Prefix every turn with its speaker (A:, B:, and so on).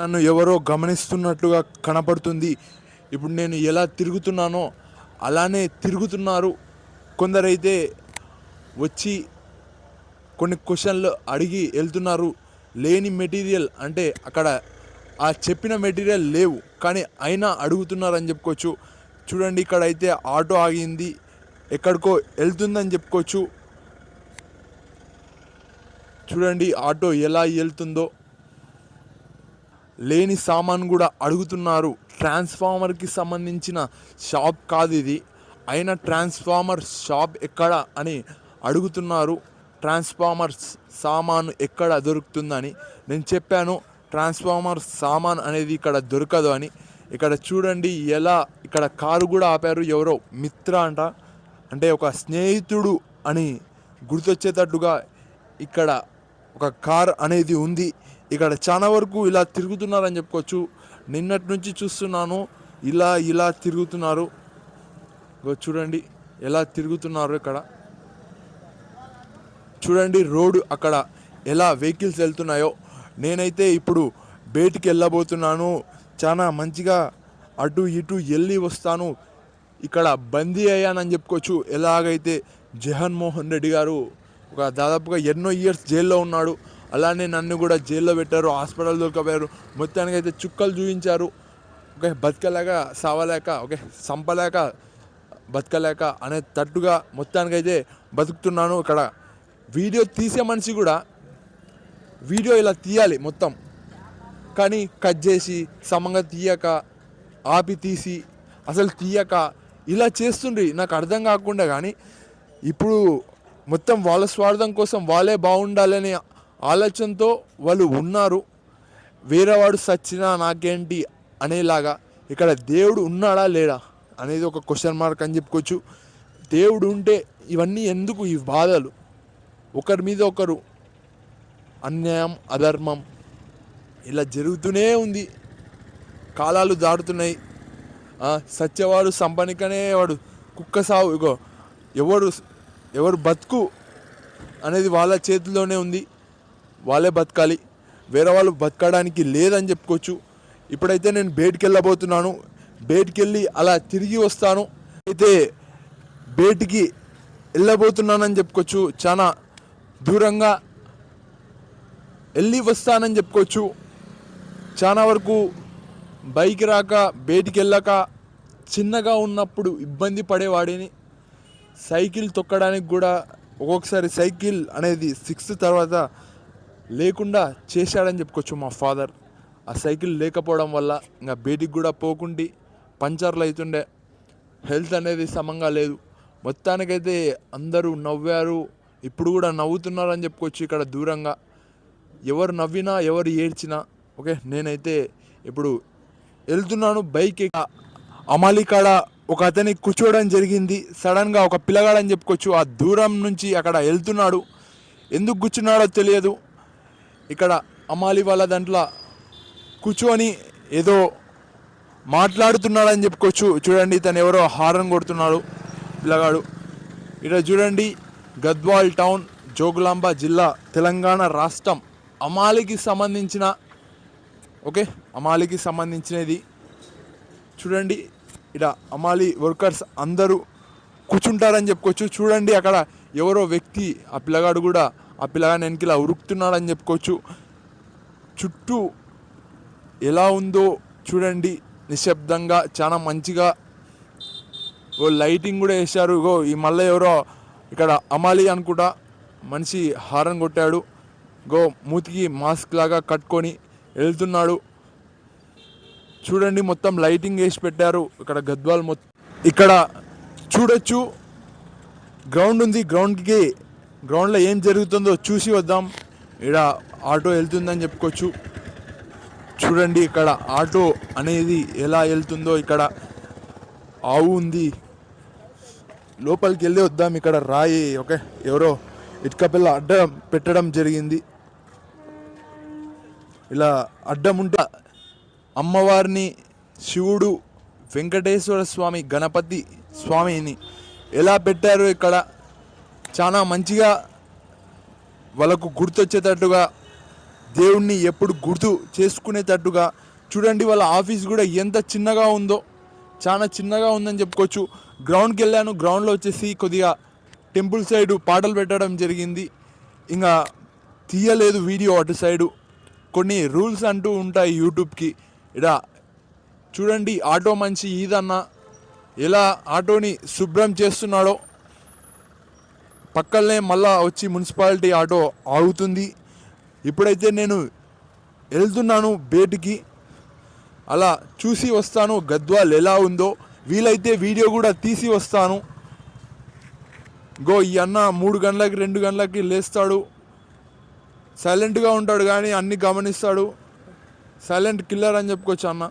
A: నన్ను ఎవరో గమనిస్తున్నట్లుగా కనపడుతుంది. ఇప్పుడు నేను ఎలా తిరుగుతున్నానో అలానే తిరుగుతున్నారు. కొందరైతే వచ్చి కొన్ని క్వశ్చన్లు అడిగి వెళ్తున్నారు. లేని మెటీరియల్ అంటే అక్కడ ఆ చెప్పిన మెటీరియల్ లేవు. కానీ అయినా అడుగుతున్నారని చెప్పుకోవచ్చు. చూడండి ఇక్కడ అయితే ఆటో ఆగింది. ఎక్కడికో వెళ్తుందని చెప్పుకోవచ్చు. చూడండి ఆటో ఎలా వెళ్తుందో. లేని సామాన్ కూడా అడుగుతున్నారు. ట్రాన్స్ఫార్మర్కి సంబంధించిన షాప్ కాదు ఇది. అయినా ట్రాన్స్ఫార్మర్ షాప్ ఎక్కడ అని అడుగుతున్నారు. ట్రాన్స్ఫార్మర్ సామాను ఎక్కడ దొరుకుతుందని నేను చెప్పాను. ట్రాన్స్ఫార్మర్ సామాన్ అనేది ఇక్కడ దొరకదు అని. ఇక్కడ చూడండి ఎలా ఇక్కడ కారు కూడా ఆపారు. ఎవరో మిత్ర అంట. అంటే ఒక స్నేహితుడు అని గుర్తొచ్చేటట్టుగా ఇక్కడ ఒక కార్ అనేది ఉంది. ఇక్కడ చాలా వరకు ఇలా తిరుగుతున్నారని చెప్పుకోవచ్చు. నిన్నటి నుంచి చూస్తున్నాను ఇలా ఇలా తిరుగుతున్నారు. చూడండి ఎలా తిరుగుతున్నారు ఇక్కడ. చూడండి రోడ్డు అక్కడ ఎలా వెహికల్స్ వెళ్తున్నాయో. నేనైతే ఇప్పుడు బయటికి వెళ్ళబోతున్నాను. చాలా మంచిగా అటు ఇటు వెళ్ళి వస్తాను. ఇక్కడ బందీ అయ్యానని చెప్పుకోవచ్చు. ఎలాగైతే జగన్మోహన్ రెడ్డి గారు ఒక దాదాపుగా ఎన్నో ఇయర్స్ జైల్లో ఉన్నాడు. అలానే నన్ను కూడా జైల్లో పెట్టారు హాస్పిటల్ దొరకపోయారు. మొత్తానికి అయితే చుక్కలు చూపించారు. ఓకే బతకలేక సావలేక ఓకే సంపలేక బతకలేక అనే తట్టుగా మొత్తానికైతే బతుకుతున్నాను ఇక్కడ. వీడియో తీసే మనిషి కూడా వీడియో ఇలా తీయాలి మొత్తం. కానీ కట్ చేసి సమంగా తీయక ఆపి తీసి అసలు తీయక ఇలా చేస్తుండ్రి. నాకు అర్థం కాకుండా కానీ ఇప్పుడు మొత్తం వాళ్ళ స్వార్థం కోసం వాళ్ళే బాగుండాలని ఆలోచనతో వాళ్ళు ఉన్నారు. వేరేవాడు సచ్చినా నాకేంటి అనేలాగా ఇక్కడ దేవుడు ఉన్నాడా లేడా అనేది ఒక క్వశ్చన్ మార్క్ అని చెప్పుకోవచ్చు. దేవుడు ఉంటే ఇవన్నీ ఎందుకు ఈ బాధలు? ఒకరి మీద ఒకరు అన్యాయం అధర్మం ఇలా జరుగుతూనే ఉంది. కాలాలు దాటుతున్నాయి. సత్యవాడు సంపనికనే వాడు. కుక్క సావు ఇగో ఎవరు ఎవరు బతుకు అనేది వాళ్ళ చేతిలోనే ఉంది. వాళ్ళే బతకాలి. వేరే వాళ్ళు బతకడానికి లేదని చెప్పుకోవచ్చు. ఇప్పుడైతే నేను బయటికి వెళ్ళబోతున్నాను బయటికి వెళ్ళి అలా తిరిగి వస్తాను. అయితే బయటికి వెళ్ళబోతున్నానని చెప్పుకోవచ్చు. చాలా దూరంగా వెళ్ళి వస్తానని చెప్పుకోవచ్చు. చాలా వరకు బైక్ రాక బయటికి వెళ్ళక చిన్నగా ఉన్నప్పుడు ఇబ్బంది పడేవాడిని. సైకిల్ తొక్కడానికి కూడా ఒక్కొక్కసారి సైకిల్ అనేది సిక్స్త్ తర్వాత లేకుండా చేశాడని చెప్పుకోవచ్చు మా ఫాదర్. ఆ సైకిల్ లేకపోవడం వల్ల ఇంకా బయటికి కూడా పోకుండి పంచర్లు అవుతుండే హెల్త్ అనేది సమంగా లేదు. మొత్తానికైతే అందరూ నవ్వారు. ఇప్పుడు కూడా నవ్వుతున్నారు అని చెప్పుకోవచ్చు ఇక్కడ దూరంగా. ఎవరు నవ్వినా ఎవరు ఏడ్చినా ఓకే? నేనైతే ఇప్పుడు వెళ్తున్నాను బైక్ ఎక్కి. అమాలి కాడ ఒక అతని కూర్చోవడం జరిగింది. సడన్గా ఒక పిల్లగాడని చెప్పుకోవచ్చు. ఆ దూరం నుంచి అక్కడ వెళ్తున్నాడు. ఎందుకు కూర్చున్నాడో తెలియదు. ఇక్కడ అమాలి వాళ్ళ దాంట్లో కూర్చొని ఏదో మాట్లాడుతున్నాడని చెప్పుకోవచ్చు. చూడండి తను ఎవరో హారన్ కొడుతున్నాడు పిల్లగాడు. ఇక్కడ చూడండి గద్వాల్ టౌన్ జోగులాంబ జిల్లా తెలంగాణ రాష్ట్రం అమాలికి సంబంధించిన ఓకే అమాలికి సంబంధించినది. చూడండి ఇక్కడ అమాలి వర్కర్స్ అందరూ కూర్చుంటారని చెప్పుకోవచ్చు. చూడండి అక్కడ ఎవరో వ్యక్తి ఆ పిల్లగాడు కూడా ఆ పిల్లగాని వెనకిలా ఉరుకుతున్నాడని చెప్పుకోవచ్చు. చుట్టూ ఎలా ఉందో చూడండి. నిశ్శబ్దంగా చాలా మంచిగా ఓ లైటింగ్ కూడా వేశారు. ఇగో ఈ మళ్ళీ ఎవరో ఇక్కడ అమాలి అనుకుంటా మనిషి హారన్ కొట్టాడు. గో మూతికి మాస్క్ లాగా కట్టుకొని వెళ్తున్నాడు. చూడండి మొత్తం లైటింగ్ వేసి పెట్టారు. ఇక్కడ గద్వాల్ మొత్తం. ఇక్కడ చూడొచ్చు. గ్రౌండ్ ఉంది. గ్రౌండ్కి గ్రౌండ్లో ఏం జరుగుతుందో చూసి వద్దాం. ఇక్కడ ఆటో వెళ్తుందని చెప్పుకోవచ్చు. చూడండి ఇక్కడ ఆటో అనేది ఎలా వెళ్తుందో ఇక్కడ ఆవు ఉంది. లోపలికి వెళ్ళి వద్దాం. ఇక్కడ రాయి ఓకే? ఎవరో ఇటుక పిల్ల అడ్డం పెట్టడం జరిగింది. ఇలా అడ్డం ఉంటా అమ్మవారిని శివుడు వెంకటేశ్వర స్వామి గణపతి స్వామిని ఎలా పెట్టారు ఇక్కడ చాలా మంచిగా వాళ్ళకు గుర్తొచ్చేటట్టుగా దేవుణ్ణి ఎప్పుడు గుర్తు చేసుకునేటట్టుగా చూడండి వాళ్ళ ఆఫీస్ కూడా ఎంత చిన్నగా ఉందో చాలా చిన్నగా ఉందని చెప్పుకోవచ్చు. గ్రౌండ్కి వెళ్ళాను గ్రౌండ్లో వచ్చేసి కొద్దిగా టెంపుల్ సైడు పాటలు పెట్టడం జరిగింది. ఇంకా తీయలేదు వీడియో అటు సైడు. కొన్ని రూల్స్ అంటూ ఉంటాయి యూట్యూబ్కి. ఇలా చూడండి ఆటో మంచి ఈదన్న ఎలా ఆటోని శుభ్రం చేస్తున్నాడో. పక్కనే మళ్ళా వచ్చి మున్సిపాలిటీ ఆటో ఆగుతుంది. ఇప్పుడైతే నేను వెళ్తున్నాను బయటికి అలా చూసి వస్తాను గద్వాల్ ఎలా ఉందో. వీలైతే వీడియో కూడా తీసి వస్తాను. గో ఈ అన్న మూడు గంటలకి రెండు గంటలకి లేస్తాడు. సైలెంట్గా ఉంటాడు కానీ అన్ని గమనిస్తాడు. సైలెంట్ కిల్లర్ అని చెప్పుకోవచ్చు అన్న.